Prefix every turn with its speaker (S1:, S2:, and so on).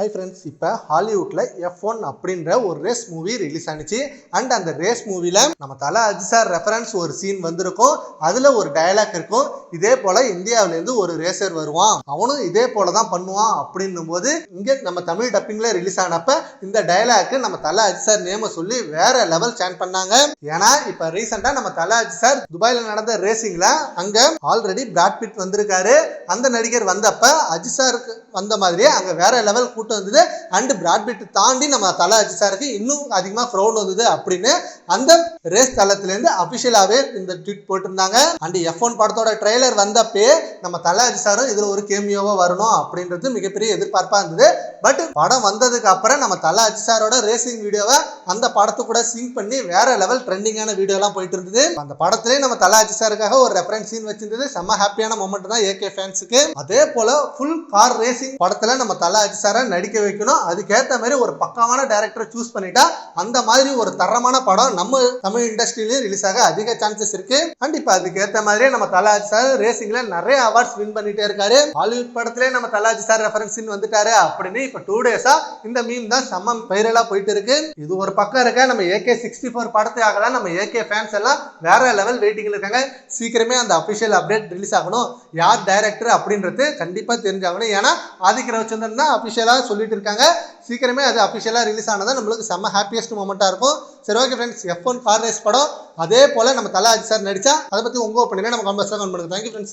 S1: Hi friends இப்போ ஹாலிவுட்டில் F one அப்படின்ற ஒரு ரேஸ் மூவி ரிலீஸ் ஆனிச்சு. அண்ட் அந்த ரேஸ் மூவியில் நம்ம தலை அஜிசார் ரெஃபரன்ஸ் ஒரு சீன் வந்திருக்கும். அதில் ஒரு டயலாக் இருக்கும். இதே போல் இந்தியாவிலேருந்து ஒரு ரேசர் வருவான். அவனும் இதே போல தான் பண்ணுவான் அப்படின்னும் போது இங்கே நம்ம தமிழ் டப்பிங்கில் ரிலீஸ் ஆனப்ப இந்த டயலாக்கு நம்ம தலை அஜிசார் நேமை சொல்லி வேற லெவல் சேன் பண்ணாங்க. ஏன்னா இப்போ ரீசெண்டாக நம்ம தலை அஜிசார் துபாயில் நடந்த ரேசிங்கில் அங்கே ஆல்ரெடி பிராட்பிட் வந்திருக்காரு. அந்த நடிகர் வந்தப்ப அஜிசாருக்கு வந்த மாதிரியே அங்கே வேற லெவல் கூட்டம் வந்தது. அண்ட் பிராட்பிட் தாண்டி நம்ம தலை அஜிசாருக்கு இன்னும் அதிகமாக க்ரௌட் வந்தது அப்படின்னு அந்த ரேஸ் தளத்துலேருந்து அஃபிஷியலாகவே இந்த ட்வீட் போட்டிருந்தாங்க. அண்ட் எஃப் ஒன் படத்தோட ட்ரெய்லர் வந்தப்பே நம்ம தலை அஜிசாரும் இதில் ஒரு கேமியோவாக வரணும் அப்படின்றது மிகப்பெரிய எதிர்பார்ப்பாக இருந்தது. பட் படம் வந்ததுக்கு அப்புறம் நம்ம தலை அஜிசாரோட ரேசிங் வீடியோவை அந்த படத்து கூட சிங்க் பண்ணி வேற லெவல் ட்ரெண்டிங்கான வீடியோலாம் போயிட்டு இருந்தது. அந்த படத்திலே நம்ம தலை அஜிசாருக்காக ஒரு ரெஃபரன்ஸ் சீன் வச்சிருந்தது. செம்ம ஹாப்பியான மூமெண்ட் தான் ஏகே ஃபேன்ஸுக்கு அதே போல ஃபுல் கார் ரேசிங் படத்துல நம்ம தலை அஜிசாரை நடிக்க வைக்கணும். அதுக்கேற்ற மாதிரி ஒரு பக்காவான டேரக்டரை சூஸ் பண்ணிட்டா அந்த மாதிரி ஒரு தரமான படம் நம்ம தமிழ் இண்டஸ்ட்ரியிலேயே ரிலீஸ் ஆக அதிக சான்சஸ் இருக்கு. அண்ட் இப்போ அதுக்கேற்ற மாதிரியே நம்ம தலாஜி சார் ரேசிங்ல நிறைய அவார்ட்ஸ் வின் பண்ணிட்டே இருக்காரு. ஹாலிவுட் படத்திலே நம்ம தலாஜி சார் ரெஃபரன்ஸ் வந்துட்டாரு அப்படின்னு இப்போ டூ டேஸா இந்த மீம் தான் செம்ம வைரலா போயிட்டு இருக்கு. இது ஒரு பக்கம் இருக்க நம்ம ஏகே சிக்ஸ்டி ஃபோர் படத்துக்காக தான் நம்ம ஏகே ஃபேன்ஸ் எல்லாம் வேற லெவல் வெயிட்டிங்ல இருக்காங்க. சீக்கிரமே அந்த அஃபிஷியல் அப்டேட் ரிலீஸ் ஆகணும். யார் டைரக்டர் அப்படின்றது கண்டிப்பா தெரிஞ்சாகணும். ஏன்னா ஆதிக்க ரவிச்சந்திரன் தான் அஃபிஷியலாக சொல்லிட்டு இருக்காங்க சீக்கிரமே அது அஃபிஷியலாக ரிலீஸ் ஆனதான் நம்மளுக்கு செம்ம ஹாப்பியஸ்ட் மூமெண்ட்டாக இருக்கும். சரி okay friends F one car race படம். அதே போல் நம்ம தலாஜி சார் நடிச்சா அதை பற்றி உங்கள் ஒப்பீனியனை நம்ம காம்பஸாக கமெண்ட் பண்ணுங்க. Thank you friends